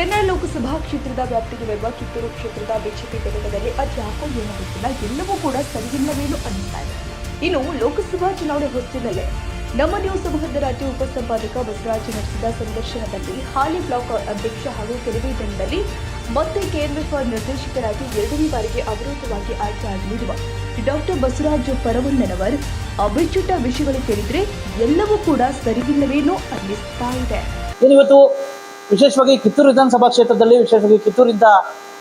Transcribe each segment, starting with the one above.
Canada Lok Sabha ಕ್ಷೇತ್ರದ ವ್ಯಾಪ್ತಿಗೆ ಬರುವ ಕಿತ್ತೂರು ಕ್ಷೇತ್ರದ ಬಿಜೆಪಿ ಘಟಕದಲ್ಲಿ ಅದ್ಯಾಕೋ ಏನೋ ಗೊತ್ತಿಲ್ಲ ಎಲ್ಲವೂ ಕೂಡ ಸರಿಯಿಲ್ಲವೇನು ಅನ್ನಿಸ್ತಾ ಇದೆ. ಇನ್ನು ಲೋಕಸಭಾ ಚುನಾವಣೆ ಹೊತ್ತಿನಲ್ಲೇ ನಮ್ಮ ನ್ಯೂಸ್ ರಾಜ್ಯ ಉಪಸಂಪಾದಕ ಬಸವರಾಜ್ ನಡೆಸಿದ ಸಂದರ್ಶನದಲ್ಲಿ ಹಾಲಿ ಬ್ಲಾಕ್ ಅಧ್ಯಕ್ಷ ಹಾಗೂ ಕೆಲವೇ ದಿನದಲ್ಲಿ ಮತ್ತೆ ಕೆಎಂಎಫ್ ನಿರ್ದೇಶಕರಾಗಿ ಎರಡನೇ ಬಾರಿಗೆ ಅವಿರೋಧವಾಗಿ ಆಯ್ಕೆಯಾಗಲಿರುವ ಡಾಕ್ಟರ್ ಬಸವರಾಜ್ ಪರವಣ್ಣನವರ್ ಅಬಿಚ್ಚುಟ ವಿಷಯಗಳು ಕೇಳಿದ್ರೆ ಎಲ್ಲವೂ ಕೂಡ ಸರಿಯಿಲ್ಲವೇನೋ ಅನ್ನಿಸ್ತಾ ಇದೆ. ಏನು ವಿಶೇಷವಾಗಿ ಕಿತ್ತೂರು ವಿಧಾನಸಭಾ ಕ್ಷೇತ್ರದಲ್ಲಿ, ವಿಶೇಷವಾಗಿ ಕಿತ್ತೂರಿಂದ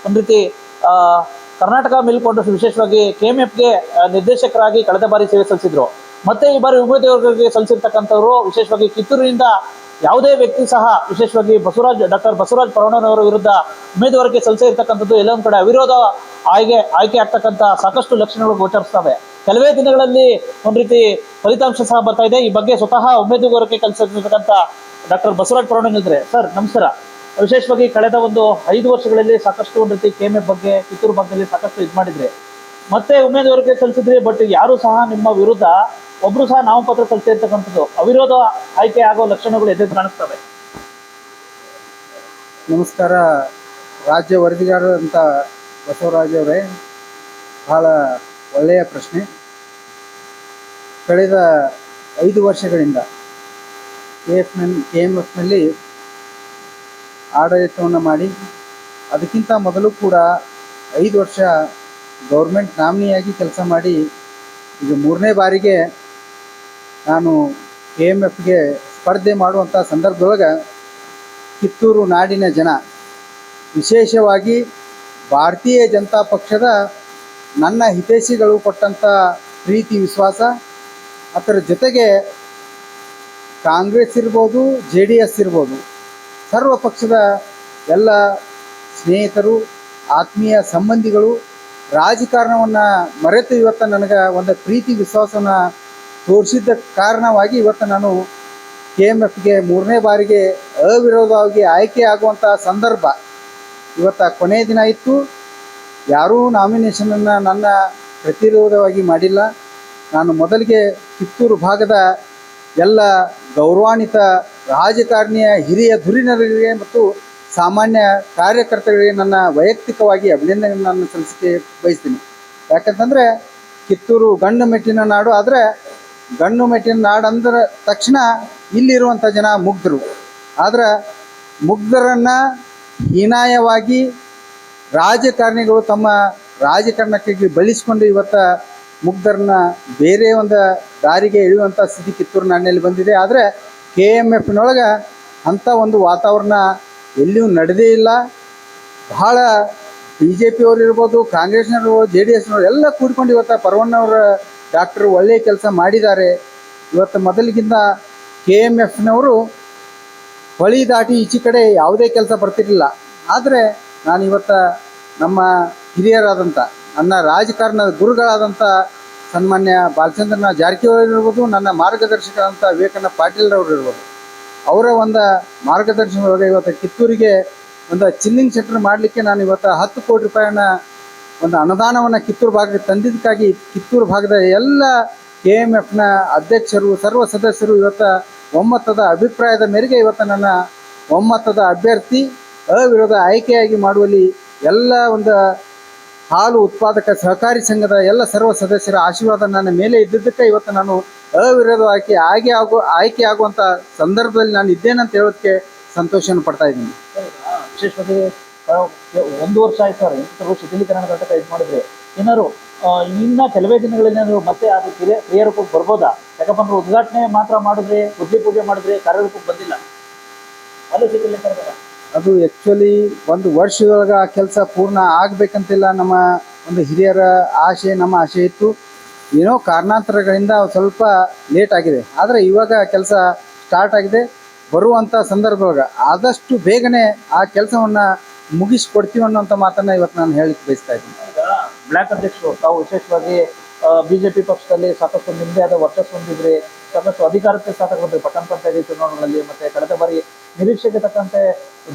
ಒಂದು ರೀತಿ ಕರ್ನಾಟಕ ಮೇಲ್ಕೊಂಡು ವಿಶೇಷವಾಗಿ ಕೆ ಎಂ ಎಫ್ಗೆ ನಿರ್ದೇಶಕರಾಗಿ ಕಳೆದ ಬಾರಿ ಸೇವೆ ಸಲ್ಲಿಸಿದ್ರು. ಮತ್ತೆ ಈ ಬಾರಿ ಉಮೇದುವಾರರಿಗೆ ಸಲ್ಲಿಸಿರ್ತಕ್ಕಂಥವ್ರು, ವಿಶೇಷವಾಗಿ ಕಿತ್ತೂರಿನಿಂದ ಯಾವುದೇ ವ್ಯಕ್ತಿ ಸಹ, ವಿಶೇಷವಾಗಿ ಬಸವರಾಜ್, ಡಾಕ್ಟರ್ ಬಸವರಾಜ್ ಪರವಣನವರ ವಿರುದ್ಧ ಉಮೇದುವಾರಿಕೆ ಸಲ್ಲಿಸಿರ್ತಕ್ಕಂಥದ್ದು ಎಲ್ಲೊಂದು ಕಡೆ ಅವಿರೋಧ ಆಯ್ಕೆ ಆಯ್ಕೆ ಆಗ್ತಕ್ಕಂಥ ಸಾಕಷ್ಟು ಲಕ್ಷಣಗಳು ಗೋಚರಿಸ್ತವೆ. ಕೆಲವೇ ದಿನಗಳಲ್ಲಿ ಒಂದು ರೀತಿ ಫಲಿತಾಂಶ ಸಹ ಬರ್ತಾ ಇದೆ. ಈ ಬಗ್ಗೆ ಸ್ವತಃ ಉಮೇದುವಾರಿಕೆ ಕಲಿಸಿರ್ತಕ್ಕಂಥ ಡಾಕ್ಟರ್ ಬಸವರಾಜ್ ಹೇಳಿದ್ರೆ, ಸರ್, ನಮಸ್ಕಾರ. ವಿಶೇಷವಾಗಿ ಕಳೆದ ಒಂದು ಐದು ವರ್ಷಗಳಲ್ಲಿ ಸಾಕಷ್ಟು ಒಂದು ರೀತಿ ಕೆಎಂಎಫ್ ಬಗ್ಗೆ, ಕಿತ್ತೂರು ಭಾಗದಲ್ಲಿ ಸಾಕಷ್ಟು ಇದು ಮಾಡಿದ್ರೆ. ಮತ್ತೆ ಉಮೇದುವಾರಿಕೆ ಸಲ್ಲಿಸಿದ್ರಿ, ಬಟ್ ಯಾರು ಸಹ ನಿಮ್ಮ ವಿರುದ್ಧ, ಒಬ್ರು ಸಹ ನಾಮಪತ್ರ ಸಲ್ಲಿಸಿರ್ತಕ್ಕಂಥದ್ದು ಅವಿರೋಧ ಆಯ್ಕೆ ಆಗೋ ಲಕ್ಷಣಗಳು ಎದ್ದು ಕಾಣಿಸ್ತವೆ. ನಮಸ್ಕಾರ. ರಾಜ್ಯ ವರದಿಗಾರರಂತ ಬಸವರಾಜ್ ಅವರೇ, ಬಹಳ ಒಳ್ಳೆಯ ಪ್ರಶ್ನೆ. ಕಳೆದ ಐದು ವರ್ಷಗಳಿಂದ ಕೆ ಎಫ್ನಲ್ಲಿ ಕೆ ಎಂ ಎಫ್ನಲ್ಲಿ ಆಡಳಿತವನ್ನು ಮಾಡಿ, ಅದಕ್ಕಿಂತ ಮೊದಲು ಕೂಡ ಐದು ವರ್ಷ ಗೌರ್ಮೆಂಟ್ ನಾಮಿನಿಯಾಗಿ ಕೆಲಸ ಮಾಡಿ, ಇದು ಮೂರನೇ ಬಾರಿಗೆ ನಾನು ಕೆ ಎಂ ಎಫ್ಗೆ ಸ್ಪರ್ಧೆ ಮಾಡುವಂಥ ಸಂದರ್ಭದೊಳಗೆ ಕಿತ್ತೂರು ನಾಡಿನ ಜನ, ವಿಶೇಷವಾಗಿ ಭಾರತೀಯ ಜನತಾ ಪಕ್ಷದ ನನ್ನ ಹಿತೈಷಿಗಳು ಕೊಟ್ಟಂಥ ಪ್ರೀತಿ, ವಿಶ್ವಾಸ, ಅದರ ಜೊತೆಗೆ ಕಾಂಗ್ರೆಸ್ ಇರ್ಬೋದು, ಜೆ ಡಿ ಎಸ್ ಇರ್ಬೋದು, ಸರ್ವ ಪಕ್ಷದ ಎಲ್ಲ ಸ್ನೇಹಿತರು, ಆತ್ಮೀಯ ಸಂಬಂಧಿಗಳು ರಾಜಕಾರಣವನ್ನು ಮರೆತು ಇವತ್ತು ನನಗೆ ಒಂದು ಪ್ರೀತಿ ವಿಶ್ವಾಸವನ್ನು ತೋರಿಸಿದ್ದ ಕಾರಣವಾಗಿ ಇವತ್ತು ನಾನು ಕೆ ಎಂ ಎಫ್ಗೆ ಮೂರನೇ ಬಾರಿಗೆ ಅವಿರೋಧವಾಗಿ ಆಯ್ಕೆ ಆಗುವಂಥ ಸಂದರ್ಭ ಇವತ್ತು ಕೊನೆಯ ದಿನ ಇತ್ತು. ಯಾರೂ ನಾಮಿನೇಷನನ್ನು ನನ್ನ ಪ್ರತಿರೋಧವಾಗಿ ಮಾಡಿಲ್ಲ. ನಾನು ಮೊದಲಿಗೆ ಕಿತ್ತೂರು ಭಾಗದ ಎಲ್ಲ ಗೌರವಾನ್ವಿತ ರಾಜಕಾರಣಿಯ ಹಿರಿಯ ಧುರಿನರಿಗೆ ಮತ್ತು ಸಾಮಾನ್ಯ ಕಾರ್ಯಕರ್ತರಿಗೆ ನನ್ನ ವೈಯಕ್ತಿಕವಾಗಿ ಅಭಿನಂದನೆಗಳನ್ನು ಸಲ್ಲಿಸಕ್ಕೆ ಬಯಸ್ತೀನಿ. ಯಾಕಂತಂದರೆ ಕಿತ್ತೂರು ಗಂಡು ಮೆಟ್ಟಿನ ನಾಡು ಆದರೆ ಗಂಡು ಮೆಟ್ಟಿನ ನಾಡು ಅಂದ್ರೆ ತಕ್ಷಣ ಇಲ್ಲಿರುವಂಥ ಜನ ಮುಗ್ಧರು. ಆದರೆ ಮುಗ್ಧರನ್ನು ಹೀನಾಯವಾಗಿ ರಾಜಕಾರಣಿಗಳು ತಮ್ಮ ರಾಜಕಾರಣಕ್ಕೆ ಬಳಸಿಕೊಂಡು ಇವತ್ತು ಮುಗ್ಧರನ್ನ ಬೇರೆ ಒಂದು ದಾರಿಗೆ ಇಳಿಯುವಂಥ ಸ್ಥಿತಿ ಕಿತ್ತೂರು ನಾಡಿನಲ್ಲಿ ಬಂದಿದೆ. ಆದರೆ ಕೆ ಎಂ ಎಫ್ನೊಳಗೆ ಅಂಥ ಒಂದು ವಾತಾವರಣ ಎಲ್ಲಿಯೂ ನಡೆದೇ ಇಲ್ಲ. ಬಹಳ ಬಿ ಜೆ ಪಿಯವ್ರು ಇರ್ಬೋದು, ಕಾಂಗ್ರೆಸ್ನವರು ಜೆ ಡಿ ಎಸ್ನವರು ಎಲ್ಲ ಕೂಡ್ಕೊಂಡು ಇವತ್ತು ಪರವಣ್ಣವರ ಡಾಕ್ಟರ್ ಒಳ್ಳೆಯ ಕೆಲಸ ಮಾಡಿದ್ದಾರೆ. ಇವತ್ತು ಮೊದಲಿಗಿಂತ ಕೆ ಎಂ ಎಫ್ನವರು ಹೊಳಿ ದಾಟಿ ಈಚೆ ಕಡೆ ಯಾವುದೇ ಕೆಲಸ ಬರ್ತಿರಲಿಲ್ಲ. ಆದರೆ ನಾನು ಇವತ್ತು ನಮ್ಮ ಹಿರಿಯರಾದಂಥ ನನ್ನ ರಾಜಕಾರಣದ ಗುರುಗಳಾದಂಥ ಸನ್ಮಾನ್ಯ ಬಾಲಚಂದ್ರನ ಜಾರಕಿಹೊಳಿ ಇರ್ಬೋದು, ನನ್ನ ಮಾರ್ಗದರ್ಶಕರಾದಂಥ ವಿವೇಕಣ್ಣ ಪಾಟೀಲ್ರವ್ರು ಇರ್ಬೋದು. ಅವರ ಒಂದು ಮಾರ್ಗದರ್ಶನದೊಳಗೆ ಇವತ್ತು ಕಿತ್ತೂರಿಗೆ ಒಂದು ಚಿಲ್ಲಿಂಗ್ ಸೆಂಟರ್ ಮಾಡಲಿಕ್ಕೆ ನಾನು ಇವತ್ತು ಹತ್ತು ಕೋಟಿ ರೂಪಾಯಿನ ಒಂದು ಅನುದಾನವನ್ನು ಕಿತ್ತೂರು ಭಾಗಕ್ಕೆ ತಂದಿದ್ದಕ್ಕಾಗಿ ಕಿತ್ತೂರು ಭಾಗದ ಎಲ್ಲ ಕೆ ಎಂ ಎಫ್ನ ಅಧ್ಯಕ್ಷರು, ಸರ್ವ ಸದಸ್ಯರು ಇವತ್ತು ಒಮ್ಮತದ ಅಭಿಪ್ರಾಯದ ಮೇರೆಗೆ ಇವತ್ತು ನನ್ನ ಒಮ್ಮತದ ಅಭ್ಯರ್ಥಿ ಅವಿರೋಧ ಆಯ್ಕೆಯಾಗಿ ಮಾಡುವಲ್ಲಿ ಎಲ್ಲ ಒಂದು ಹಾಲು ಉತ್ಪಾದಕ ಸಹಕಾರಿ ಸಂಘದ ಎಲ್ಲ ಸರ್ವ ಸದಸ್ಯರ ಆಶೀರ್ವಾದ ನನ್ನ ಮೇಲೆ ಇದ್ದಿದ್ದಕ್ಕೆ ಇವತ್ತು ನಾನು ಅವಿರೋಧವಾಗಿ ಆಯ್ಕೆ, ಆಗೋ ಆಯ್ಕೆ ಆಗುವಂಥ ಸಂದರ್ಭದಲ್ಲಿ ನಾನು ಇದ್ದೇನಂತ ಹೇಳೋದಕ್ಕೆ ಸಂತೋಷವನ್ನು ಪಡ್ತಾ ಇದ್ದೀನಿ. ವಿಶೇಷವಾಗಿ ಒಂದು ವರ್ಷ ಆಯ್ತು ಸರ್ ಇಂಥವ್ರು ಶಿಥಿಲೀಕರಣ ಘಟಕ ಇದು ಮಾಡಿದ್ರೆ. ಏನಾದ್ರು ಇನ್ನ ಕೆಲವೇ ದಿನಗಳೇನಾದ್ರು ಮತ್ತೆ ಅದು ಕ್ರಿಯೆ, ಕ್ರಿಯಾರೂಪಕ್ಕೆ ಬರ್ಬೋದಾ? ಯಾಕಪ್ಪ ಅಂದ್ರೆ ಉದ್ಘಾಟನೆ ಮಾತ್ರ ಮಾಡಿದ್ರೆ ಬುದ್ಧಿ ಪೂಜೆ ಮಾಡಿದ್ರೆ ಕಾರ್ಯರೂಪಕ್ಕೆ ಬಂದಿಲ್ಲ. ಅಲ್ಲೂ ಶಿಥಿಲೀಕರಣ. ಅದು ಆ್ಯಕ್ಚುಲಿ ಒಂದು ವರ್ಷದೊಳಗೆ ಆ ಕೆಲಸ ಪೂರ್ಣ ಆಗಬೇಕಂತಿಲ್ಲ ನಮ್ಮ ಒಂದು ಹಿರಿಯರ ಆಸೆ ನಮ್ಮ ಆಸೆ ಇತ್ತು. ಏನೋ ಕಾರಣಾಂತರಗಳಿಂದ ಸ್ವಲ್ಪ ಲೇಟ್ ಆಗಿದೆ. ಆದರೆ ಇವಾಗ ಕೆಲಸ ಸ್ಟಾರ್ಟ್ ಆಗಿದೆ. ಬರುವಂಥ ಸಂದರ್ಭದೊಳಗೆ ಆದಷ್ಟು ಬೇಗನೆ ಆ ಕೆಲಸವನ್ನು ಮುಗಿಸ್ಕೊಡ್ತೀವಿ ಅನ್ನೋಂಥ ಮಾತನ್ನು ಇವತ್ತು ನಾನು ಹೇಳಲಿಕ್ಕೆ ಬಯಸ್ತಾ ಇದ್ದೀನಿ. ಬ್ಲಾಕ್ ಅಧ್ಯಕ್ಷರು, ತಾವು ವಿಶೇಷವಾಗಿ ಬಿಜೆಪಿ ಪಕ್ಷದಲ್ಲಿ ಸಾಕಷ್ಟು ನಿಮ್ಮದೇ ಆದ ವರ್ಚಸ್ಸು ಹೊಂದಿದ್ರಿ. ಸಾಕಷ್ಟು ಅಧಿಕಾರಕ್ಕೆ ಬಂದ್ರಿ ಪಟ್ಟಣ ಪಂಚಾಯತಿ ಚುನಾವಣೆಗಳಲ್ಲಿ ಮತ್ತೆ ಕಳೆದ ಬಾರಿ ನಿರೀಕ್ಷೆಗೆ ತಕ್ಕಂತೆ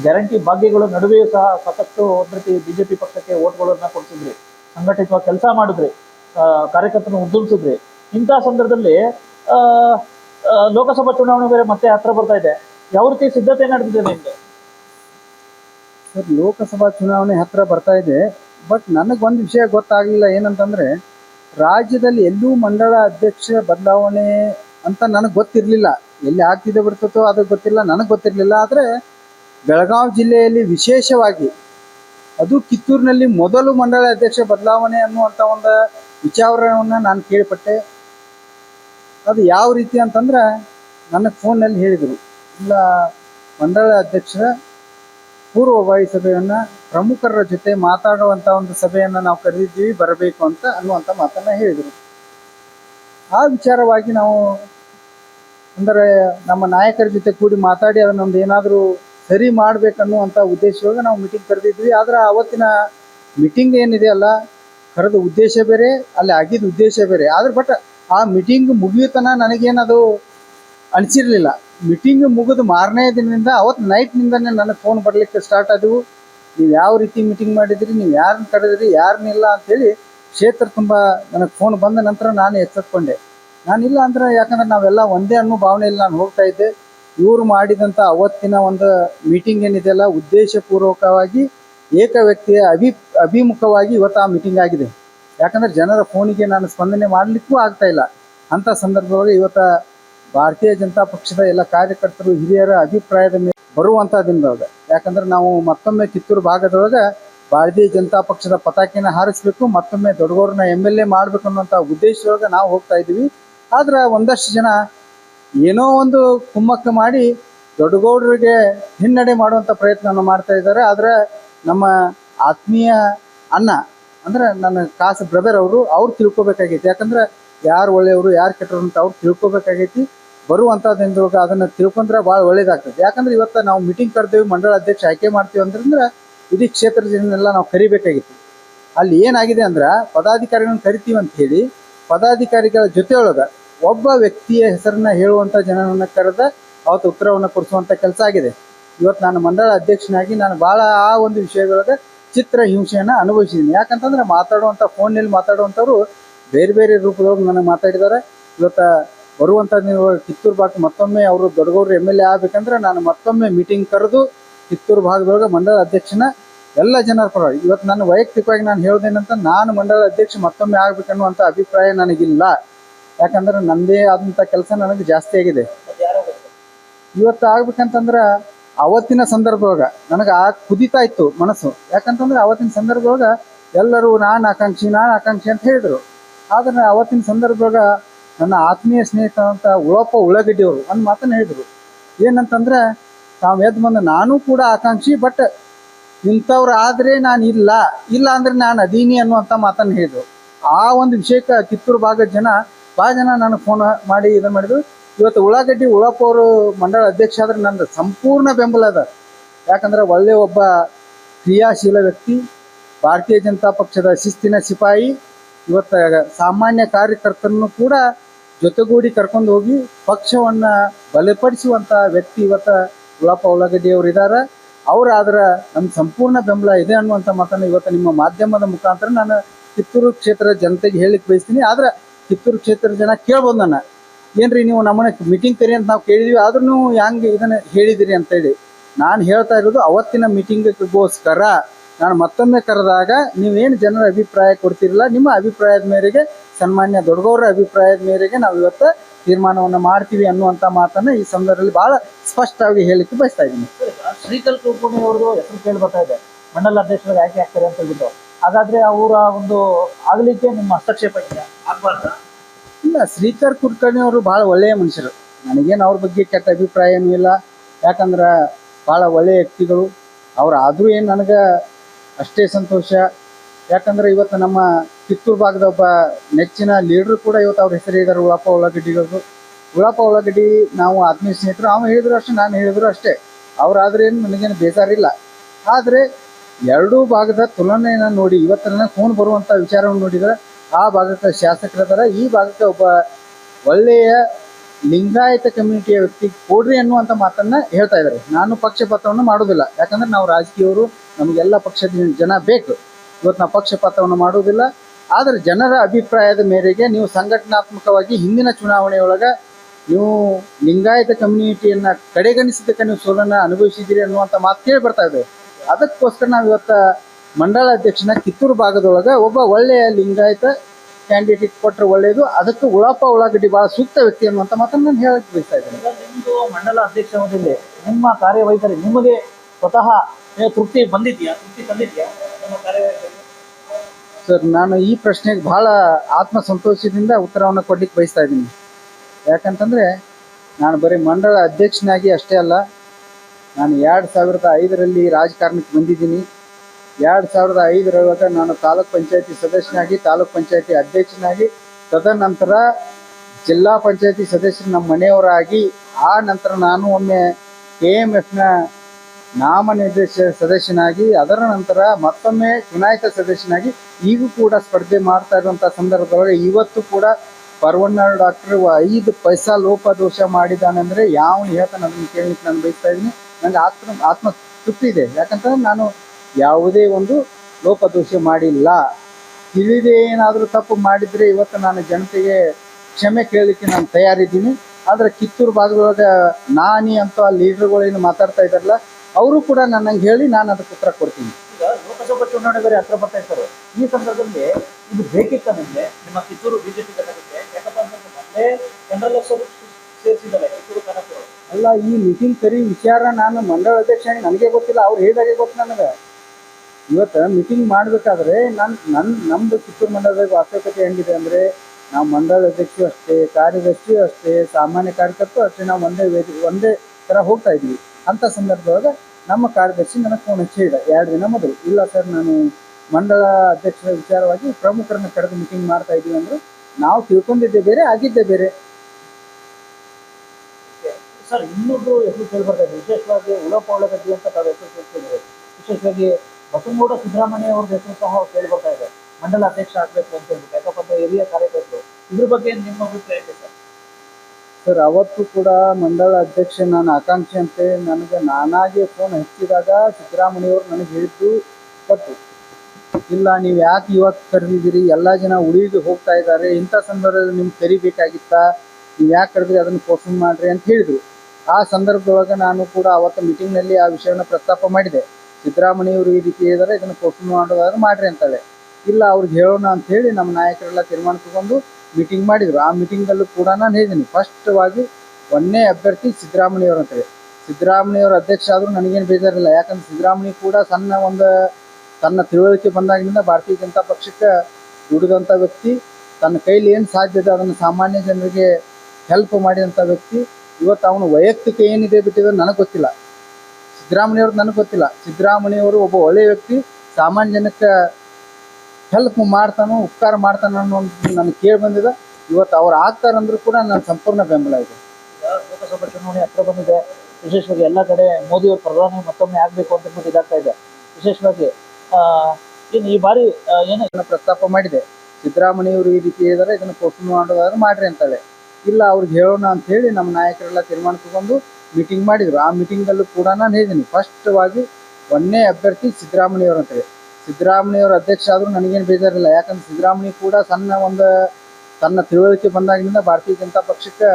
ಗ್ಯಾರಂಟಿ ಭಾಗ್ಯಗಳ ನಡುವೆಯೂ ಸಹ ಸಾಕಷ್ಟು ಒಂದ್ ರೀತಿ ಬಿಜೆಪಿ ಪಕ್ಷಕ್ಕೆ ಓಟ್ಗಳನ್ನ ಕೊಡಿಸಿದ್ರಿ. ಸಂಘಟಿತವಾಗಿ ಕೆಲಸ ಮಾಡಿದ್ರಿ. ಕಾರ್ಯಕರ್ತರನ್ನು ಉದ್ದುಲ್ಸಿದ್ರಿ ಇಂಥ ಸಂದರ್ಭದಲ್ಲಿ ಲೋಕಸಭಾ ಚುನಾವಣೆ ಬೇರೆ ಮತ್ತೆ ಹತ್ರ ಬರ್ತಾ ಇದೆ. ಯಾವ ರೀತಿ ಸಿದ್ಧತೆ ನಡೆದಿದೆ ನಿಮಗೆ ಸರ್, ಲೋಕಸಭಾ ಚುನಾವಣೆ ಹತ್ರ ಬರ್ತಾ ಇದೆ. ಬಟ್ ನನಗೆ ಒಂದು ವಿಷಯ ಗೊತ್ತಾಗಲಿಲ್ಲ ಏನಂತಂದ್ರೆ, ರಾಜ್ಯದಲ್ಲಿ ಎಲ್ಲೂ ಮಂಡಳ ಅಧ್ಯಕ್ಷ ಬದಲಾವಣೆ ಅಂತ ನನಗೆ ಗೊತ್ತಿರಲಿಲ್ಲ. ಎಲ್ಲಿ ಆಗ್ತಿದೆ ಬಿಡ್ತೋ ಅದು ಗೊತ್ತಿಲ್ಲ, ನನಗೆ ಗೊತ್ತಿರಲಿಲ್ಲ. ಆದರೆ ಬೆಳಗಾವಿ ಜಿಲ್ಲೆಯಲ್ಲಿ ವಿಶೇಷವಾಗಿ ಅದು ಕಿತ್ತೂರಿನಲ್ಲಿ ಮೊದಲು ಮಂಡಳ ಅಧ್ಯಕ್ಷ ಬದಲಾವಣೆ ಅನ್ನುವಂಥ ಒಂದು ವಿಚಾರವನ್ನು ನಾನು ಕೇಳಿಪಟ್ಟೆ. ಅದು ಯಾವ ರೀತಿ ಅಂತಂದ್ರೆ ನನ್ನ ಫೋನ್ನಲ್ಲಿ ಹೇಳಿದರು. ಇಲ್ಲ, ಮಂಡಳ ಅಧ್ಯಕ್ಷರ ಪೂರ್ವಭಾವಿ ಸಭೆಯನ್ನು ಪ್ರಮುಖರ ಜೊತೆ ಮಾತಾಡುವಂಥ ಒಂದು ಸಭೆಯನ್ನು ನಾವು ಕರೆದಿದ್ದೀವಿ, ಬರಬೇಕು ಅಂತ ಅನ್ನುವಂಥ ಮಾತನ್ನು ಹೇಳಿದರು. ಆ ವಿಚಾರವಾಗಿ ನಾವು ಅಂದರೆ ನಮ್ಮ ನಾಯಕರ ಜೊತೆ ಕೂಡಿ ಮಾತಾಡಿ ಅದನ್ನೊಂದು ಏನಾದರೂ ಸರಿ ಮಾಡಬೇಕನ್ನುವಂಥ ಉದ್ದೇಶವಾಗಿ ನಾವು ಮೀಟಿಂಗ್ ಕರೆದಿದ್ವಿ. ಆದ್ರೆ ಅವತ್ತಿನ ಮೀಟಿಂಗ್ ಏನಿದೆ ಅಲ್ಲ, ಕರೆದ ಉದ್ದೇಶ ಬೇರೆ, ಅಲ್ಲಿ ಆಗಿದ ಉದ್ದೇಶ ಬೇರೆ. ಆದ್ರೆ ಬಟ್ ಆ ಮೀಟಿಂಗ್ ಮುಗಿಯುತನ ನನಗೇನದು ಅನಿಸಿರಲಿಲ್ಲ. ಮೀಟಿಂಗ್ ಮುಗಿದು ಮಾರನೇ ದಿನದಿಂದ ಅವತ್ತು ನೈಟ್ನಿಂದನೇ ನನಗೆ ಫೋನ್ ಬರಲಿಕ್ಕೆ ಸ್ಟಾರ್ಟ್ ಆದವು. ನೀವು ಯಾವ ರೀತಿ ಮೀಟಿಂಗ್ ಮಾಡಿದ್ರಿ, ನೀವು ಯಾರನ್ನ ಕರೆದ್ರಿ ಯಾರನ್ನಿಲ್ಲ ಅಂತೇಳಿ ಕ್ಷೇತ್ರ ತುಂಬ ನನಗೆ ಫೋನ್ ಬಂದ ನಂತರ ನಾನು ಎಚ್ಚೆತ್ಕೊಂಡೆ. ನಾನಿಲ್ಲ ಅಂದ್ರೆ ಯಾಕಂದ್ರೆ ನಾವೆಲ್ಲ ಒಂದೇ ಅನ್ನೋ ಭಾವನೆಯಲ್ಲಿ ನಾನು ಹೋಗ್ತಾ ಇದ್ದೆ. ಇವರು ಮಾಡಿದಂಥ ಅವತ್ತಿನ ಒಂದು ಮೀಟಿಂಗ್ ಏನಿದೆಯಲ್ಲ ಉದ್ದೇಶಪೂರ್ವಕವಾಗಿ ಏಕ ವ್ಯಕ್ತಿಯ ಅಭಿ, ಅಭಿಮುಖವಾಗಿ ಇವತ್ತು ಆ ಮೀಟಿಂಗ್ ಆಗಿದೆ. ಯಾಕಂದ್ರೆ ಜನರ ಫೋನಿಗೆ ನಾನು ಸ್ಪಂದನೆ ಮಾಡಲಿಕ್ಕೂ ಆಗ್ತಾ ಇಲ್ಲ. ಅಂಥ ಸಂದರ್ಭದಲ್ಲಿ ಇವತ್ತು ಭಾರತೀಯ ಜನತಾ ಪಕ್ಷದ ಎಲ್ಲ ಕಾರ್ಯಕರ್ತರು, ಹಿರಿಯರ ಅಭಿಪ್ರಾಯದ ಮೇಲೆ ಬರುವಂಥ ದಿನದೊಳಗೆ. ಯಾಕಂದ್ರೆ ನಾವು ಮತ್ತೊಮ್ಮೆ ಕಿತ್ತೂರು ಭಾಗದೊಳಗೆ ಭಾರತೀಯ ಜನತಾ ಪಕ್ಷದ ಪತಾಕಿನ ಹಾರಿಸಬೇಕು, ಮತ್ತೊಮ್ಮೆ ದೊಡ್ಡಗೌರನ್ನ ಎಂ ಎಲ್ ಎ ಮಾಡ್ಬೇಕು ಅನ್ನುವಂಥ ಉದ್ದೇಶದೊಳಗೆ ನಾವು ಹೋಗ್ತಾ ಇದ್ದೀವಿ. ಆದ್ರೆ ಒಂದಷ್ಟು ಜನ ಏನೋ ಒಂದು ಕುಮ್ಮಕ್ಕ ಮಾಡಿ ದೊಡ್ಡಗೌಡರಿಗೆ ಹಿನ್ನಡೆ ಮಾಡುವಂಥ ಪ್ರಯತ್ನವನ್ನು ಮಾಡ್ತಾ ಇದ್ದಾರೆ. ಆದರೆ ನಮ್ಮ ಆತ್ಮೀಯ ಅಣ್ಣ, ಅಂದ್ರೆ ನನ್ನ ಕಾಸು ಬ್ರದರ್ ಅವರು, ಅವ್ರು ತಿಳ್ಕೊಬೇಕಾಗೈತಿ. ಯಾಕಂದ್ರೆ ಯಾರು ಒಳ್ಳೆಯವರು, ಯಾರು ಕೆಟ್ಟರು ಅಂತ ಅವ್ರು ತಿಳ್ಕೊಬೇಕಾಗೈತಿ. ಬರುವಂಥ ದಿನದೊಳಗೆ ಅದನ್ನ ತಿಳ್ಕೊಂಡ್ರೆ ಭಾಳ ಒಳ್ಳೇದಾಗ್ತದೆ. ಯಾಕಂದ್ರೆ ಇವತ್ತು ನಾವು ಮೀಟಿಂಗ್ ಕರೆದೇವಿ, ಮಂಡಳ ಅಧ್ಯಕ್ಷ ಆಯ್ಕೆ ಮಾಡ್ತೀವಿ ಅಂದ್ರೆ ಇಡೀ ಕ್ಷೇತ್ರದ ಜನನೆಲ್ಲ ನಾವು ಕರಿಬೇಕಾಗಿತ್ತು. ಅಲ್ಲಿ ಏನಾಗಿದೆ ಅಂದ್ರೆ ಪದಾಧಿಕಾರಿಗಳನ್ನ ಕರಿತೀವಿ ಅಂತ ಹೇಳಿ ಪದಾಧಿಕಾರಿಗಳ ಜೊತೆಯೊಳಗೆ ಒಬ್ಬ ವ್ಯಕ್ತಿಯ ಹೆಸರನ್ನ ಹೇಳುವಂಥ ಜನರನ್ನ ಕರೆದ ಅವತ್ತು ಉತ್ತರವನ್ನು ಕೊಡಿಸುವಂಥ ಕೆಲಸ ಆಗಿದೆ. ಇವತ್ತು ನಾನು ಮಂಡಳ ಅಧ್ಯಕ್ಷನಾಗಿ ನಾನು ಭಾಳ ಆ ಒಂದು ವಿಷಯದೊಳಗೆ ಚಿತ್ರ ಹಿಂಸೆಯನ್ನು ಅನುಭವಿಸಿದ್ದೀನಿ. ಯಾಕಂತಂದ್ರೆ ಮಾತಾಡುವಂಥ ಫೋನ್ನಲ್ಲಿ ಮಾತಾಡುವಂಥವ್ರು ಬೇರೆ ಬೇರೆ ರೂಪದೊಳಗೆ ನನಗೆ ಮಾತಾಡಿದ್ದಾರೆ. ಇವತ್ತು ಬರುವಂಥ ನೀವು ಕಿತ್ತೂರು ಭಾಗ ಮತ್ತೊಮ್ಮೆ ಅವರು ದೊಡ್ಡಗೌಡರು ಎಂ ಎಲ್ ಎ ಆಗ್ಬೇಕಂದ್ರೆ ನಾನು ಮತ್ತೊಮ್ಮೆ ಮೀಟಿಂಗ್ ಕರೆದು ಕಿತ್ತೂರು ಭಾಗದೊಳಗೆ ಮಂಡಳ ಅಧ್ಯಕ್ಷನ ಎಲ್ಲ ಜನರ ಪರವಾಗಿ ಇವತ್ತು ನನ್ನ ವೈಯಕ್ತಿಕವಾಗಿ ನಾನು ಹೇಳ್ದೇನಂತ ನಾನು ಮಂಡಳ ಅಧ್ಯಕ್ಷ ಮತ್ತೊಮ್ಮೆ ಆಗ್ಬೇಕನ್ನುವಂಥ ಅಭಿಪ್ರಾಯ ನನಗಿಲ್ಲ. ಯಾಕಂದ್ರೆ ನಂದೇ ಆದಂತ ಕೆಲಸ ನನಗೆ ಜಾಸ್ತಿ ಆಗಿದೆ. ಇವತ್ತು ಆಗ್ಬೇಕಂತಂದ್ರ ಅವತ್ತಿನ ಸಂದರ್ಭದೊಳಗ ನನಗೆ ಆ ಕುದಿತಾ ಇತ್ತು ಮನಸ್ಸು. ಯಾಕಂತಂದ್ರೆ ಅವತ್ತಿನ ಸಂದರ್ಭದೊಳಗ ಎಲ್ಲರೂ ನಾನು ಆಕಾಂಕ್ಷಿ ನಾನು ಆಕಾಂಕ್ಷಿ ಅಂತ ಹೇಳಿದ್ರು. ಆದ್ರೆ ಅವತ್ತಿನ ಸಂದರ್ಭದೊಳಗ ನನ್ನ ಆತ್ಮೀಯ ಸ್ನೇಹಿತ ಅಂತ ಉಳಪ್ಪ ಉಳ್ಳಗಡ್ಡಿಯವರು ಒಂದು ಮಾತನ್ನ ಹೇಳಿದರು. ಏನಂತಂದ್ರೆ, ತಾವು ಎದ್ದು ಬಂದ ನಾನು ಕೂಡ ಆಕಾಂಕ್ಷಿ, ಬಟ್ ಇಂಥವ್ರು ಆದ್ರೆ ನಾನು ಇಲ್ಲ ಇಲ್ಲ ಅಂದ್ರೆ ನಾನು ಅದೀನಿ ಅನ್ನುವಂಥ ಮಾತನ್ನು ಹೇಳಿದ್ರು. ಆ ಒಂದು ವಿಷಯಕ್ಕೆ ಕಿತ್ತೂರು ಭಾಗದ ಜನ ಭಾಳ ಜನ ನನಗೆ ಫೋನ್ ಮಾಡಿ ಇದನ್ನು ಮಾಡಿದ್ರು ಇವತ್ತು ಉಳ್ಳಾಗಡ್ಡಿ ಉಳಪ್ಪ ಅವರು ಮಂಡಳ ಅಧ್ಯಕ್ಷ ಆದ್ರೆ ನನ್ನ ಸಂಪೂರ್ಣ ಬೆಂಬಲ ಅದ. ಯಾಕಂದ್ರೆ ಒಳ್ಳೆ ಒಬ್ಬ ಕ್ರಿಯಾಶೀಲ ವ್ಯಕ್ತಿ, ಭಾರತೀಯ ಜನತಾ ಪಕ್ಷದ ಶಿಸ್ತಿನ ಸಿಪಾಯಿ, ಇವತ್ತು ಸಾಮಾನ್ಯ ಕಾರ್ಯಕರ್ತರನ್ನು ಕೂಡ ಜೊತೆಗೂಡಿ ಕರ್ಕೊಂಡು ಹೋಗಿ ಪಕ್ಷವನ್ನ ಬಲಪಡಿಸುವಂಥ ವ್ಯಕ್ತಿ ಇವತ್ತು ಉಳಪ್ಪ ಉಳ್ಳಾಗಡ್ಡಿ ಅವರು ಇದ್ದಾರೆ ಅವರಾದ್ರೆ ನಮ್ಮ ಸಂಪೂರ್ಣ ಬೆಂಬಲ ಇದೆ ಅನ್ನುವಂಥ ಮಾತನ್ನು ಇವತ್ತು ನಿಮ್ಮ ಮಾಧ್ಯಮದ ಮುಖಾಂತರ ನಾನು ಕಿತ್ತೂರು ಕ್ಷೇತ್ರದ ಜನತೆಗೆ ಹೇಳಿಕ್ ಬಯಸ್ತೀನಿ. ಆದ್ರೆ ಕಿತ್ತೂರು ಕ್ಷೇತ್ರದ ಜನ ಕೇಳ್ಬೋದು ನನ್ನ. ಏನ್ರಿ ನೀವು ನಮ್ಮನ್ನ ಮೀಟಿಂಗ್ ಕರಿ ಅಂತ ನಾವು ಕೇಳಿದ್ವಿ, ಆದ್ರೂ ನೀವು ಹೆಂಗೆ ಇದನ್ನ ಹೇಳಿದಿರಿ ಅಂತೇಳಿ ನಾನು ಹೇಳ್ತಾ ಇರೋದು ಅವತ್ತಿನ ಮೀಟಿಂಗ್ಗೋಸ್ಕರ ನಾನು ಮತ್ತೊಮ್ಮೆ ಕರೆದಾಗ ನೀವೇನು ಜನರ ಅಭಿಪ್ರಾಯ ಕೊಡ್ತಿರಲ್ಲ, ನಿಮ್ಮ ಅಭಿಪ್ರಾಯದ ಮೇರೆಗೆ, ಸನ್ಮಾನ್ಯ ದೊಡ್ಡಗೌರ ಅಭಿಪ್ರಾಯದ ಮೇರೆಗೆ ನಾವು ಇವತ್ತು ತೀರ್ಮಾನವನ್ನು ಮಾಡ್ತೀವಿ ಅನ್ನುವಂಥ ಮಾತನ್ನ ಈ ಸಂದರ್ಭದಲ್ಲಿ ಬಹಳ ಸ್ಪಷ್ಟವಾಗಿ ಹೇಳಲಿಕ್ಕೆ ಬಯಸ್ತಾ ಇದ್ದೀನಿ. ಶ್ರೀಕಲ್ ಕುಲಕರ್ಣಿ ಅವ್ರದ್ದು ಹೆಸರು ಕೇಳಿ ಇದೆ. ಮಂಡಲ ಅಧ್ಯಕ್ಷರು ಆಯ್ಕೆ ಆಗ್ತಾರೆ ಅಂತ ಹೇಳ್ಬಿಟ್ಟು ಹಾಗಾದ್ರೆ ಅವರ ಒಂದು ಆಗ್ಲಿಕ್ಕೆ ನಿಮ್ಮ ಹಸ್ತಕ್ಷೇಪ ಇದೆಯಾ ಆಗ್ಬಾರ್ದಾ? ಇಲ್ಲ ಶ್ರೀಕರ್ ಕುಲಕರ್ಣಿ ಅವರು ಬಹಳ ಒಳ್ಳೆಯ ಮನುಷ್ಯರು. ನನಗೇನು ಅವ್ರ ಬಗ್ಗೆ ಕೆಟ್ಟ ಅಭಿಪ್ರಾಯ ಏನೂ ಇಲ್ಲ. ಯಾಕಂದ್ರೆ ಭಾಳ ಒಳ್ಳೆಯ ವ್ಯಕ್ತಿಗಳು. ಅವ್ರು ಆದರೂ ಏನು ನನಗೆ ಅಷ್ಟೇ ಸಂತೋಷ. ಯಾಕಂದ್ರೆ ಇವತ್ತು ನಮ್ಮ ಕಿತ್ತೂರು ಭಾಗದ ಒಬ್ಬ ನೆಚ್ಚಿನ ಲೀಡ್ರು ಕೂಡ ಇವತ್ತು ಅವ್ರ ಹೆಸರು ಇದ್ದಾರೆ ಉಳಪ್ಪ ಉಳ್ಳಾಗಡ್ಡಿಗಳು ಉಳಪ್ಪ ಉಳ್ಳಾಗಡ್ಡಿ ನಾವು ಆತ್ಮೀಯ ಸ್ನೇಹಿತರು ಅವ್ನು ಹೇಳಿದ್ರು ಅಷ್ಟೇ ನಾನು ಹೇಳಿದ್ರು ಅಷ್ಟೇ. ಅವ್ರಾದ್ರೇನು ನನಗೇನು ಬೇಜಾರಿಲ್ಲ. ಆದರೆ ಎರಡೂ ಭಾಗದ ತುಲನೆಯನ್ನು ನೋಡಿ ಇವತ್ತಿನ ಫೋನ್ ಬರುವಂಥ ವಿಚಾರವನ್ನು ನೋಡಿದರೆ, ಆ ಭಾಗಕ್ಕೆ ಶಾಸಕರಿದ್ದಾರೆ ಈ ಭಾಗಕ್ಕೆ ಒಬ್ಬ ಒಳ್ಳೆಯ ಲಿಂಗಾಯತ ಕಮ್ಯುನಿಟಿಯ ವ್ಯಕ್ತಿ ಕೊಡ್ರಿ ಅನ್ನುವಂಥ ಮಾತನ್ನ ಹೇಳ್ತಾ ಇದ್ದಾರೆ. ನಾನು ಪಕ್ಷಪಾತವನ್ನು ಮಾಡೋದಿಲ್ಲ ಯಾಕಂದ್ರೆ ನಾವು ರಾಜಕೀಯವರು, ನಮಗೆಲ್ಲ ಪಕ್ಷದ ಜನ ಬೇಕು. ಇವತ್ತು ನಾವು ಪಕ್ಷಪಾತವನ್ನು ಮಾಡುವುದಿಲ್ಲ. ಆದರೆ ಜನರ ಅಭಿಪ್ರಾಯದ ಮೇರೆಗೆ ನೀವು ಸಂಘಟನಾತ್ಮಕವಾಗಿ ಹಿಂದಿನ ಚುನಾವಣೆಯೊಳಗೆ ನೀವು ಲಿಂಗಾಯತ ಕಮ್ಯುನಿಟಿಯನ್ನು ಕಡೆಗಣಿಸಿದ್ದಕ್ಕೆ ನೀವು ಸೋಲನ್ನ ಅನುಭವಿಸಿದ್ದೀರಿ ಅನ್ನುವಂಥ ಮಾತು ಕೇಳಿ ಬರ್ತಾ ಇದೆ. ಅದಕ್ಕೋಸ್ಕರ ನಾವು ಇವತ್ತ ಮಂಡಳ ಅಧ್ಯಕ್ಷನ ಕಿತ್ತೂರು ಭಾಗದೊಳಗೆ ಒಬ್ಬ ಒಳ್ಳೆಯ ಲಿಂಗಾಯತ ಕ್ಯಾಂಡಿಡೇಟ್ ಕೊಟ್ಟರೆ ಒಳ್ಳೆಯದು ಅದಕ್ಕೆ ಉಳಾಪ ಉಳ್ಳಾಗಡ್ಡಿ ಬಹಳ ಸೂಕ್ತ ವ್ಯಕ್ತಿ ಅನ್ನುವಂಥ ಮಾತನ್ನು ನಾನು ಹೇಳಕ್ಕೆ ಬಯಸ್ತಾ ಇದ್ದೇನೆ. ನಿಮ್ಮದು ಮಂಡಲ ಅಧ್ಯಕ್ಷ ನಿಮ್ಮ ಕಾರ್ಯವೈಖರಿ ನಿಮಗೆ ಸ್ವತಃ ತೃಪ್ತಿ ಬಂದಿದ್ಯಾ? ತೃಪ್ತಿ ನಿಮ್ಮ ಕಾರ್ಯವೈಖರಿ? ಸರ್ ನಾನು ಈ ಪ್ರಶ್ನೆಗೆ ಬಹಳ ಆತ್ಮಸಂತೋಷದಿಂದ ಉತ್ತರವನ್ನು ಕೊಡ್ಲಿಕ್ಕೆ ಬಯಸ್ತಾ ಇದ್ದೀನಿ. ಯಾಕಂತಂದರೆ ನಾನು ಬರೀ ಮಂಡಳ ಅಧ್ಯಕ್ಷನಾಗಿ ಅಷ್ಟೇ ಅಲ್ಲ ನಾನು ಎರಡು ಸಾವಿರದ ಐದರಲ್ಲಿ ರಾಜಕಾರಣಕ್ಕೆ ಬಂದಿದ್ದೀನಿ. ಎರಡು ಸಾವಿರದ ಐದರೊಳಗೆ ನಾನು ತಾಲೂಕ್ ಪಂಚಾಯತಿ ಸದಸ್ಯನಾಗಿ, ತಾಲೂಕ್ ಪಂಚಾಯತಿ ಅಧ್ಯಕ್ಷನಾಗಿ, ತದನಂತರ ಜಿಲ್ಲಾ ಪಂಚಾಯತಿ ಸದಸ್ಯರು ನಮ್ಮ ಮನೆಯವರಾಗಿ, ಆ ನಂತರ ನಾನು ಒಮ್ಮೆ ಕೆ ಎಂ ಎಫ್ನ ನಾಮನಿರ್ದೇಶ ಸದಸ್ಯನಾಗಿ, ಅದರ ನಂತರ ಮತ್ತೊಮ್ಮೆ ಚುನಾಯಿತ ಸದಸ್ಯನಾಗಿ, ಈಗೂ ಕೂಡ ಸ್ಪರ್ಧೆ ಮಾಡ್ತಾ ಇರುವಂಥ ಸಂದರ್ಭದೊಳಗೆ ಇವತ್ತು ಕೂಡ ಪರ್ವಣ್ಣ ಡಾಕ್ಟರ್ ಐದು ಪೈಸಾ ಲೋಪದೋಷ ಮಾಡಿದ್ದಾನೆ ಯಾವನು ಯಾವ ಹೇಳ್ತಾನೆ ಅದನ್ನು ಕೇಳಲಿಕ್ಕೆ ನಾನು ಬಯಸ್ತಾ ಇದ್ದೀನಿ. ನನಗೆ ಆತ್ಮ ಆತ್ಮ ತೃಪ್ತಿ ಇದೆ. ಯಾಕಂತಂದ್ರೆ ನಾನು ಯಾವುದೇ ಒಂದು ಲೋಪದೋಷ ಮಾಡಿಲ್ಲ. ತಿಳಿದೇ ಏನಾದರೂ ತಪ್ಪು ಮಾಡಿದರೆ ಇವತ್ತು ನಾನು ಜನತೆಗೆ ಕ್ಷಮೆ ಕೇಳಲಿಕ್ಕೆ ನಾನು ತಯಾರಿದ್ದೀನಿ. ಆದರೆ ಕಿತ್ತೂರು ಭಾಗದೊಳಗ ನಾನಿ ಅಂತ ಆ ಏನು ಮಾತಾಡ್ತಾ ಇದ್ದಾರಲ್ಲ, ಅವರು ಕೂಡ ನನ್ನಂಗೆ ಹೇಳಿ ನಾನು ಅದಕ್ಕೆ ಉತ್ತರ ಕೊಡ್ತೀನಿ. ಲೋಕಸಭಾ ಚುನಾವಣೆ ಬೇರೆ ಹತ್ರ ಬರ್ತಾ ಇರ್ತಾರೆ. ಈ ಸಂದರ್ಭದಲ್ಲಿ ಇದು ಬೇಕಿತ್ತ ನಿಮಗೆ? ನಿಮ್ಮ ಕಿತ್ತೂರು ಬಿಜೆಪಿ ಘಟಕಕ್ಕೆ? ಯಾಕಪ್ಪ ಅಂತಂದ್ರೆ ಜನರಲ್ ಸೇರಿಸಿದ್ದಾರೆ. ಕಿತ್ತೂರು ಕನಕರು ಅಲ್ಲ, ಈ ನಿತಿನ್ ಕರಿ ವಿಚಾರ ನಾನು ಮಂಡಳ ಅಧ್ಯಕ್ಷ ನನಗೆ ಗೊತ್ತಿಲ್ಲ, ಅವ್ರು ಹೇಳಿದಾಗೆ ಗೊತ್ತು ನನಗೆ. ಇವತ್ತು ಮೀಟಿಂಗ್ ಮಾಡಬೇಕಾದ್ರೆ ನನ್ನ ನನ್ನ ನಮ್ಮದು ಕಿತ್ತೂರು ಮಂಡಲದಾಗ ವಾಸ್ತವಿಕತೆ ಹೆಂಗಿದೆ ಅಂದರೆ ನಾವು ಮಂಡಳ ಅಧ್ಯಕ್ಷರು ಅಷ್ಟೇ, ಕಾರ್ಯದರ್ಶಿ ಅಷ್ಟೇ, ಸಾಮಾನ್ಯ ಕಾರ್ಯಕರ್ತರು ಅಷ್ಟೇ, ನಾವು ಒಂದೇ ವೇದಿ, ಒಂದೇ ಥರ ಹೋಗ್ತಾ ಇದ್ವಿ ಅಂಥ ಸಂದರ್ಭದೊಳಗೆ ನಮ್ಮ ಕಾರ್ಯದರ್ಶಿ ನನಗೆ ಫೋನ್ ಹಚ್ಚಿ ಹೇಳಿದ, ಎರಡು ದಿನ ಮೊದಲು. ಇಲ್ಲ ಸರ್, ನಾನು ಮಂಡಳ ಅಧ್ಯಕ್ಷರ ವಿಚಾರವಾಗಿ ಪ್ರಮುಖರನ್ನ ಕರೆದು ಮೀಟಿಂಗ್ ಮಾಡ್ತಾ ಇದ್ದೀವಿ ಅಂದರು, ನಾವು ತಿಳ್ಕೊಂಡಿದ್ದೆ ಬೇರೆ, ಆಗಿದ್ದೆ ಬೇರೆ. ಸರ್, ಇನ್ನೊಬ್ರು ಹೆಸರು ಕೇಳಿ ಇದೆ ವಿಶೇಷವಾಗಿ ಉಳಪ ಉಳ್ಳಗಡ್ಡಿ ಅಂತ ತಾವು ಹೆಸರು ಕೇಳ್ತಿದ್ದಾರೆ. ವಿಶೇಷವಾಗಿ ಬಸವನಗೌಡ ಸಿದ್ದರಾಮಯ್ಯ ಅವ್ರ ಹೆಸರು ಸಹ ಅವ್ರು ಬರ್ತಾ ಇದೆ. ಮಂಡಲ ಅಧ್ಯಕ್ಷ ಆಗ್ಬೇಕು ಅಂತ ಹೇಳ್ಬಿಟ್ಟು, ಯಾಕಪ್ಪ ಹಿರಿಯ ಕಾರ್ಯಕರ್ತರು. ಇದ್ರ ಬಗ್ಗೆ ನಿಮ್ಮ ಅಭಿಪ್ರಾಯ ಇದೆ ಸರ್? ಸರ್, ಅವತ್ತು ಕೂಡ ಮಂಡಳ ಅಧ್ಯಕ್ಷ ನಾನು ಆಕಾಂಕ್ಷಿ ಅಂತೆ ನನಗೆ ನಾನಾಗೆ ಫೋನ್ ಹಚ್ಚಿದಾಗ ಸಿದ್ದರಾಮಯ್ಯವ್ರು ನನಗೆ ಹೇಳಿದ್ದು ಕೊಟ್ಟು ಇಲ್ಲ, ನೀವು ಯಾಕೆ ಇವತ್ತು ಕರೆದಿದ್ದೀರಿ? ಎಲ್ಲ ಜನ ಉಳಿದು ಹೋಗ್ತಾ ಇದ್ದಾರೆ. ಇಂಥ ಸಂದರ್ಭದಲ್ಲಿ ನಿಮ್ಗೆ ಕರಿಬೇಕಾಗಿತ್ತಾ? ನೀವು ಯಾಕೆ ಕರೆದ್ರಿ? ಅದನ್ನು ಪೋಸ್ಟ್ ಮಾಡ್ರಿ ಅಂತ ಹೇಳಿದರು. ಆ ಸಂದರ್ಭದೊಳಗೆ ನಾನು ಕೂಡ ಅವತ್ತು ಮೀಟಿಂಗ್ನಲ್ಲಿ ಆ ವಿಷಯವನ್ನು ಪ್ರಸ್ತಾಪ ಮಾಡಿದೆ. ಸಿದ್ದರಾಮಯ್ಯವರು ಈ ರೀತಿ ಇದ್ದಾರೆ ಇದನ್ನು ಪೋಸ್ಟ್ಪೋನ್ ಮಾಡೋದಾದ್ರೆ ಮಾಡ್ರಿ ಅಂತಾಳೆ. ಇಲ್ಲ, ಅವ್ರಿಗೆ ಹೇಳೋಣ ಅಂತ ಹೇಳಿ ನಮ್ಮ ನಾಯಕರೆಲ್ಲ ತೀರ್ಮಾನ ತಗೊಂಡು ಮೀಟಿಂಗ್ ಮಾಡಿದ್ರು. ಆ ಮೀಟಿಂಗಲ್ಲೂ ಕೂಡ ನಾನು ಹೇಳಿದ್ದೀನಿ ಫಸ್ಟ್ವಾಗಿ ಒಂದೇ ಅಭ್ಯರ್ಥಿ ಸಿದ್ದರಾಮಯ್ಯವ್ರು ಅಂತೇಳಿ ಸಿದ್ದರಾಮಯ್ಯವ್ರ ಅಧ್ಯಕ್ಷ ಆದರೂ ನನಗೇನು ಬೇಜಾರಿಲ್ಲ, ಯಾಕಂದ್ರೆ ಸಿದ್ದರಾಮಯ್ಯ ಕೂಡ ಸಣ್ಣ ಒಂದು, ತನ್ನ ತಿಳುವಳಿಕೆ ಬಂದಾಗಿನಿಂದ ಭಾರತೀಯ ಜನತಾ ಪಕ್ಷಕ್ಕೆ ದುಡಿದಂಥ ವ್ಯಕ್ತಿ, ತನ್ನ ಕೈಲಿ ಏನು ಸಾಧ್ಯ ಇದೆ ಅದನ್ನು ಸಾಮಾನ್ಯ ಜನರಿಗೆ ಹೆಲ್ಪ್ ಮಾಡಿದಂಥ ವ್ಯಕ್ತಿ ಇವತ್ತು ಅವನು ವೈಯಕ್ತಿಕ ಏನಿದೆ ಬಿಟ್ಟಿದೆ ನನಗೆ ಗೊತ್ತಿಲ್ಲ. ಸಿದ್ದರಾಮಯ್ಯವ್ರದ್ದು ನನಗೆ ಗೊತ್ತಿಲ್ಲ. ಸಿದ್ದರಾಮಯ್ಯವರು ಒಬ್ಬ ಒಳ್ಳೆಯ ವ್ಯಕ್ತಿ ಸಾಮಾನ್ಯ ಜನಕ್ಕೆ ಹೆಲ್ಪ್ ಮಾಡ್ತಾನೋ ಉಪಕಾರ ಮಾಡ್ತಾನೋ ಅನ್ನೋ ನನಗೆ ಕೇಳಿ ಬಂದಿದೆ. ಇವತ್ತು ಅವ್ರು ಆಗ್ತಾರಂದ್ರೂ ಕೂಡ ನನ್ನ ಸಂಪೂರ್ಣ ಬೆಂಬಲ ಇದೆ. ಲೋಕಸಭಾ ಚುನಾವಣೆ ಹತ್ರ ಬಂದಿದೆ. ವಿಶೇಷವಾಗಿ ಎಲ್ಲ ಕಡೆ ಮೋದಿ ಅವರು ಪ್ರಧಾನಿ ಮತ್ತೊಮ್ಮೆ ಆಗಬೇಕು ಅಂತ ಇದಾಗ್ತಾ ಇದೆ. ವಿಶೇಷವಾಗಿ ಏನು ಈ ಬಾರಿ ಏನು? ಇದನ್ನ ಪ್ರಸ್ತಾಪ ಮಾಡಿದೆ. ಸಿದ್ದರಾಮಯ್ಯವರು ಈ ರೀತಿ ಇದ್ದಾರೆ ಇದನ್ನು ಪೋಸ್ಟ್ ಮಾಡೋದಾದ್ರೆ ಮಾಡ್ರಿ ಅಂತಾಳೆ. ಇಲ್ಲ, ಅವ್ರಿಗೆ ಹೇಳೋಣ ಅಂತ ಹೇಳಿ ನಮ್ಮ ನಾಯಕರೆಲ್ಲ ತೀರ್ಮಾನ ತಗೊಂಡು ಮೀಟಿಂಗ್ ಮಾಡಿದ್ರು. ಆ ಮೀಟಿಂಗಲ್ಲೂ ಕೂಡ ನಾನು ಹೇಳಿದ್ದೀನಿ ಫಸ್ಟ್ವಾಗಿ ಒಂದೇ ಅಭ್ಯರ್ಥಿ ಸಿದ್ದರಾಮಯ್ಯವ್ರು ಅಂತೇಳಿ ಸಿದ್ದರಾಮಯ್ಯವ್ರ ಅಧ್ಯಕ್ಷ ಆದರೂ ನನಗೇನು ಬೇಜಾರಿಲ್ಲ. ಯಾಕಂದ್ರೆ ಸಿದ್ದರಾಮಯ್ಯ ಕೂಡ ಸಣ್ಣ ಒಂದು ತನ್ನ ತಿಳುವಳಿಕೆ ಬಂದಾಗಿನಿಂದ ಭಾರತೀಯ ಜನತಾ ಪಕ್ಷಕ್ಕೆ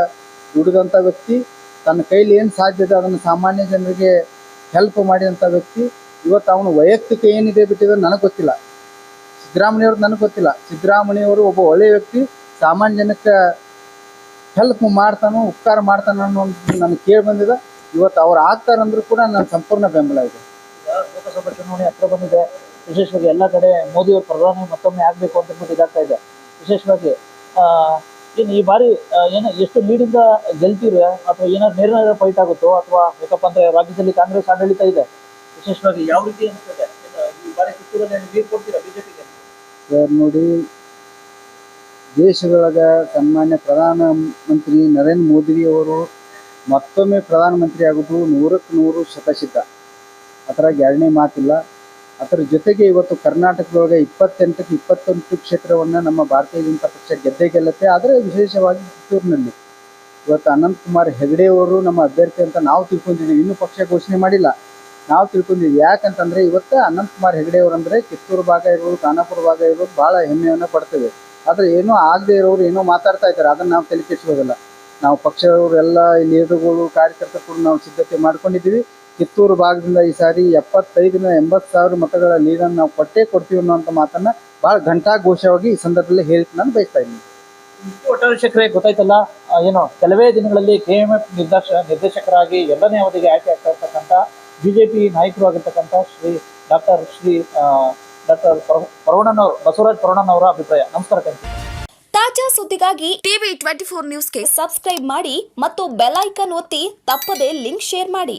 ದುಡಿದಂಥ ವ್ಯಕ್ತಿ. ತನ್ನ ಕೈಲಿ ಏನು ಸಾಧ್ಯ ಇದೆ ಅದನ್ನು ಸಾಮಾನ್ಯ ಜನರಿಗೆ ಹೆಲ್ಪ್ ಮಾಡಿದಂಥ ವ್ಯಕ್ತಿ. ಇವತ್ತು ಅವನು ವೈಯಕ್ತಿಕ ಏನಿದೆ ಬಿಟ್ಟಿದೆ ನನಗೆ ಗೊತ್ತಿಲ್ಲ. ಸಿದ್ದರಾಮಯ್ಯವ್ರದ್ದು ನನಗೆ ಗೊತ್ತಿಲ್ಲ. ಸಿದ್ದರಾಮಯ್ಯವರು ಒಬ್ಬ ಒಳ್ಳೆಯ ವ್ಯಕ್ತಿ. ಸಾಮಾನ್ಯ ಜನಕ್ಕೆ ಹೆಲ್ಪ್ ಮಾಡ್ತಾನೋ ಉಪಕಾರ ಮಾಡ್ತಾನೋ ಅನ್ನೋ ನನಗೆ ಕೇಳಿ ಬಂದಿದೆ. ಇವತ್ತು ಅವ್ರು ಆಗ್ತಾರಂದ್ರೂ ಕೂಡ ನನ್ನ ಸಂಪೂರ್ಣ ಬೆಂಬಲ ಇದೆ. ಲೋಕಸಭಾ ಚುನಾವಣೆ ಹತ್ರ ಬಂದಿದೆ. ವಿಶೇಷವಾಗಿ ಎಲ್ಲ ಕಡೆ ಮೋದಿ ಅವರು ಪ್ರಧಾನಿ ಮತ್ತೊಮ್ಮೆ ಆಗಬೇಕು ಅಂತ ಬಿಟ್ಟು ಇದಾಗ್ತಾ ಇದೆ. ವಿಶೇಷವಾಗಿ ಏನು ಈ ಬಾರಿ ಏನು ಎಷ್ಟು ಲೀಡಿಂದ ಗೆಲ್ತಿರುವೆ ಅಥವಾ ಏನಾದ್ರು ನೇರ ಫೈಟ್ ಆಗುತ್ತೋ ಅಥವಾ ಯಾಕಪ್ಪ ಅಂದ್ರೆ ರಾಜ್ಯದಲ್ಲಿ ಕಾಂಗ್ರೆಸ್ ಆಡಳಿತ ಇದೆ. ವಿಶೇಷವಾಗಿ ಯಾವ ರೀತಿ ಅನಿಸ್ತದೆ ಈ ಬಾರಿ ಲೀಡ್ ಕೊಡ್ತೀರಾ? ಬಿಜೆಪಿಗೆ ಸರ್ ನೋಡಿ ದೇಶದೊಳಗೆ ಸನ್ಮಾನ್ಯ ಪ್ರಧಾನ ಮಂತ್ರಿ ನರೇಂದ್ರ ಮೋದಿಯವರು ಮತ್ತೊಮ್ಮೆ ಪ್ರಧಾನಮಂತ್ರಿ ಆಗೋದು ನೂರಕ್ಕೆ ನೂರು ಶತಸಿದ್ಧ. ಅದರ ಎರಡನೇ ಮಾತಿಲ್ಲ. ಅದರ ಜೊತೆಗೆ ಇವತ್ತು ಕರ್ನಾಟಕದೊಳಗೆ ಇಪ್ಪತ್ತೆಂಟಕ್ಕೆ ಇಪ್ಪತ್ತೊಂದು ಕ್ಷೇತ್ರವನ್ನು ನಮ್ಮ ಭಾರತೀಯ ಜನತಾ ಪಕ್ಷ ಗೆದ್ದೇ ಗೆಲ್ಲುತ್ತೆ. ಆದರೆ ವಿಶೇಷವಾಗಿ ಕಿತ್ತೂರಿನಲ್ಲಿ ಇವತ್ತು ಅನಂತ್ ಕುಮಾರ್ ಹೆಗಡೆ ಅವರು ನಮ್ಮ ಅಭ್ಯರ್ಥಿ ಅಂತ ನಾವು ತಿಳ್ಕೊಂಡಿದ್ದೀವಿ. ಇನ್ನೂ ಪಕ್ಷ ಘೋಷಣೆ ಮಾಡಿಲ್ಲ. ನಾವು ತಿಳ್ಕೊಂಡಿದ್ವಿ ಯಾಕಂತಂದ್ರೆ ಇವತ್ತು ಅನಂತ್ ಕುಮಾರ್ ಹೆಗಡೆ ಅವರು ಅಂದ್ರೆ ಕಿತ್ತೂರು ಭಾಗ ಇರ್ಬೋದು, ಖಾನಾಪುರ ಭಾಗ ಇರ್ಬೋದು, ಬಹಳ ಹೆಮ್ಮೆಯನ್ನು ಪಡ್ತೇವೆ. ಆದ್ರೆ ಏನೋ ಆಗದೆ ಇರೋರು ಏನೋ ಮಾತಾಡ್ತಾ ಇದ್ದಾರೆ. ಅದನ್ನ ನಾವು ತಲೆ ಕೆಡಿಸ್ಬೋದಲ್ಲ ನಾವು ಪಕ್ಷದವರೆಲ್ಲ ಲೀಡರ್ಗಳು ಕಾರ್ಯಕರ್ತರು ನಾವು ಸಿದ್ಧತೆ ಮಾಡ್ಕೊಂಡಿದ್ದೀವಿ. ಕಿತ್ತೂರು ಭಾಗದಿಂದ ಈ ಸಾರಿ ಎಪ್ಪತ್ತೈದರಿಂದ ಎಂಬತ್ತು ಸಾವಿರ ಮತಗಳ ಲೀಡನ್ನು ನಾವು ಕೊಟ್ಟೇ ಕೊಡ್ತೀವಿ ಅನ್ನೋಂಥ ಮಾತನ್ನ ಭಾಳ ಘಂಟಾಘೋಷವಾಗಿ ಈ ಸಂದರ್ಭದಲ್ಲಿ ಹೇಳಿ ನಾನು ಬಯಸ್ತಾ ಇದ್ದೀನಿ. ಶಿಕ್ಷಕರೇ ಗೊತ್ತಾಯ್ತಲ್ಲ ಏನೋ ಏನು, ಕೆಲವೇ ದಿನಗಳಲ್ಲಿ ಕೆ ಎಂ ಎಫ್ ನಿರ್ದೇಶ, ನಿರ್ದೇಶಕರಾಗಿ ಎರಡನೇ ಅವಧಿಗೆ ಆಯ್ಕೆ ಆಗ್ತಾ ಇರ್ತಕ್ಕಂಥ ಬಿಜೆಪಿ ನಾಯಕರು ಆಗಿರ್ತಕ್ಕಂಥ ಶ್ರೀ ಡಾಕ್ಟರ್ ಶ್ರೀ ಡಾಕ್ಟರ್ ಪರವಣ್ಣನವರು, ಬಸವರಾಜ್ ಪರೋಣನವರ ಅಭಿಪ್ರಾಯ. ನಮಸ್ಕಾರ ತಾಜಾ ಸುದ್ದಿಗಾಗಿ ಟಿವಿ ಟ್ವೆಂಟಿ ಫೋರ್ ನ್ಯೂಸ್ಗೆ ಸಬ್ಸ್ಕ್ರೈಬ್ ಮಾಡಿ ಮತ್ತು ಬೆಲ್ ಐಕನ್ ಒತ್ತಿ ತಪ್ಪದೇ ಲಿಂಕ್ ಶೇರ್ ಮಾಡಿ.